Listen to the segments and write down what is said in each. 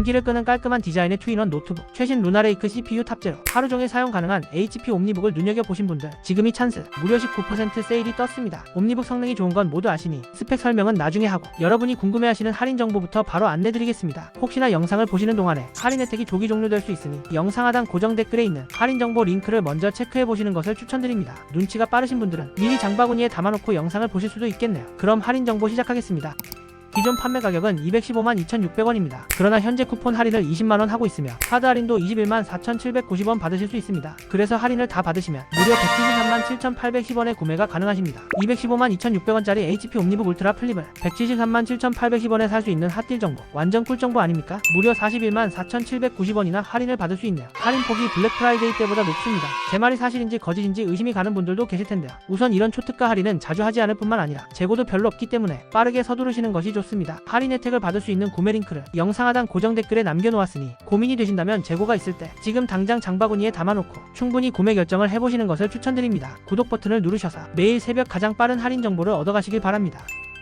눈길을 끄는 깔끔한 디자인의 투인원 노트북, 최신 루나레이크 CPU 탑재로 하루 종일 사용 가능한 HP 옴니북을 눈여겨보신 분들 지금이 찬스, 무려 19% 세일이 떴습니다. 옴니북 성능이 좋은 건 모두 아시니 스펙 설명은 나중에 하고 여러분이 궁금해하시는 할인 정보부터 바로 안내드리겠습니다. 혹시나 영상을 보시는 동안에 할인 혜택이 조기 종료될 수 있으니 영상 하단 고정 댓글에 있는 할인 정보 링크를 먼저 체크해 보시는 것을 추천드립니다. 눈치가 빠르신 분들은 미리 장바구니에 담아놓고 영상을 보실 수도 있겠네요. 그럼 할인 정보 시작하겠습니다. 기존 판매 가격은 215만 2,600원입니다. 그러나 현재 쿠폰 할인을 20만원 하고 있으며 카드 할인도 21만 4,790원 받으실 수 있습니다. 그래서 할인을 다 받으시면 무려 173만 7,810원에 구매가 가능하십니다. 215만 2,600원짜리 HP 옴니북 울트라 플립을 173만 7,810원에 살 수 있는 핫딜 정보 완전 꿀 정보 아닙니까? 무려 41만 4,790원이나 할인을 받을 수 있네요. 할인 폭이 블랙 프라이데이 때보다 높습니다. 제 말이 사실인지 거짓인지 의심이 가는 분들도 계실 텐데요. 우선 이런 초특가 할인은 자주 하지 않을 뿐만 아니라 재고도 별로 없기 때문에 빠르게 서두르시는 것이 좋습니다. 할인 혜택을 받을 수 있는 구매 링크를 영상 하단 고정 댓글에 남겨놓았으니 고민이 되신다면 재고가 있을 때 지금 당장 장바구니에 담아놓고 충분히 구매 결정을 해보시는 것을 추천드립니다. 구독 버튼을 누르셔서 매일 새벽 가장 빠른 할인 정보를 얻어가시길 바랍니다.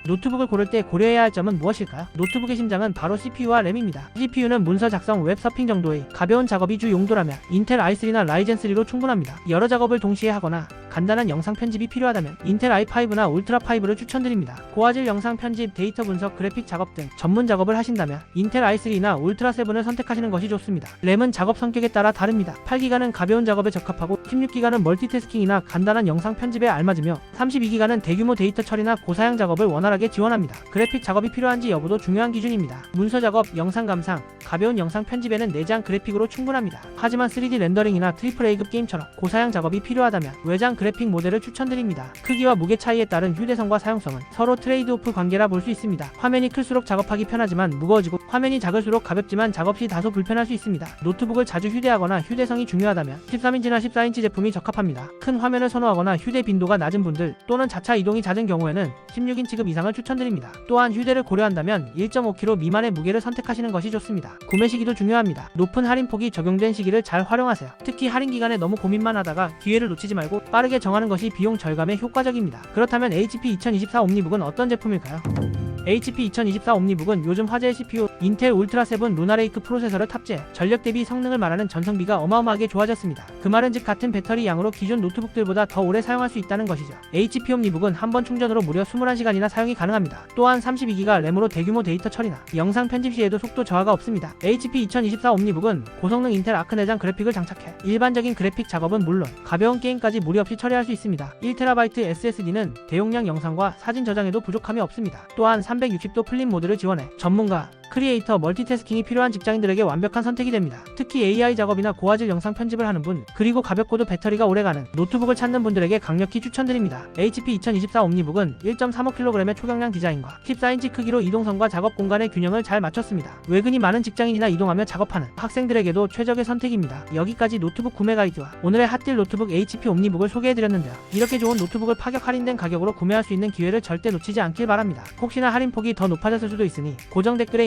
노트북을 고를 때 고려해야 할 점은 무엇일까요? 노트북의 심장은 바로 CPU와 램입니다. CPU는 문서 작성, 웹 서핑 정도의 가벼운 작업이 주 용도라면 인텔 i3나 라이젠 3로 충분합니다. 여러 작업을 동시에 하거나 간단한 영상 편집이 필요하다면 인텔 i5나 울트라 5를 추천드립니다. 고화질 영상 편집, 데이터 분석, 그래픽 작업 등 전문 작업을 하신다면 인텔 i3나 울트라 7을 선택하시는 것이 좋습니다. 램은 작업 성격에 따라 다릅니다. 8기가는 가벼운 작업에 적합하고 16기가는 멀티태스킹이나 간단한 영상 편집에 알맞으며 32기가는 대규모 데이터 처리나 고사양 작업을 원활하게 지원합니다. 그래픽 작업이 필요한지 여부도 중요한 기준입니다. 문서 작업, 영상 감상, 가벼운 영상 편집에는 내장 그래픽으로 충분합니다. 하지만 3D 렌더링이나 트리플 A급 게임처럼 고사양 작업이 필요하다면 외장 그래픽 모델을 추천드립니다. 크기와 무게 차이에 따른 휴대성과 사용성은 서로 트레이드오프 관계라 볼 수 있습니다. 화면이 클수록 작업하기 편하지만 무거워지고 화면이 작을수록 가볍지만 작업 시 다소 불편할 수 있습니다. 노트북을 자주 휴대하거나 휴대성이 중요하다면 13인치나 14인치 제품이 적합합니다. 큰 화면을 선호하거나 휴대 빈도가 낮은 분들 또는 자차 이동이 잦은 경우에는 16인치급 이상을 추천드립니다. 또한 휴대를 고려한다면 1.5kg 미만의 무게를 선택하시는 것이 좋습니다. 구매 시기도 중요합니다. 높은 할인폭이 적용된 시기를 잘 활용하세요. 특히 할인 기간에 너무 고민만 하다가 기회를 놓치지 말고 빠르게 정하는 것이 비용 절감에 효과적입니다. 그렇다면 HP 2024 옴니북은 어떤 제품일까요? HP 2024 옴니북은 요즘 화제의 CPU 인텔 울트라 7 루나레이크 프로세서를 탑재해 전력 대비 성능을 말하는 전성비가 어마어마하게 좋아졌습니다. 그 말은 즉 같은 배터리 양으로 기존 노트북들보다 더 오래 사용할 수 있다는 것이죠. HP 옴니북은 한 번 충전으로 무려 21시간이나 사용이 가능합니다. 또한 32기가 램으로 대규모 데이터 처리나 영상 편집 시에도 속도 저하가 없습니다. HP 2024 옴니북은 고성능 인텔 아크 내장 그래픽을 장착해 일반적인 그래픽 작업은 물론 가벼운 게임까지 무리 없이 처리할 수 있습니다. 1TB SSD는 대용량 영상과 사진 저장에도 부족함이 없습니다. 또한 360도 플립 모드를 지원해. 전문가, 크리에이터, 멀티태스킹이 필요한 직장인들에게 완벽한 선택이 됩니다. 특히 AI 작업이나 고화질 영상 편집을 하는 분, 그리고 가볍고도 배터리가 오래가는 노트북을 찾는 분들에게 강력히 추천드립니다. HP 2024 옴니북은 1.35kg의 초경량 디자인과 14인치 크기로 이동성과 작업 공간의 균형을 잘 맞췄습니다. 외근이 많은 직장인이나 이동하며 작업하는 학생들에게도 최적의 선택입니다. 여기까지 노트북 구매 가이드와 오늘의 핫딜 노트북 HP 옴니북을 소개해드렸는데요. 이렇게 좋은 노트북을 파격 할인된 가격으로 구매할 수 있는 기회를 절대 놓치지 않길 바랍니다. 혹시나 할인폭이 더 높아졌을 수도 있으니 고정 댓글에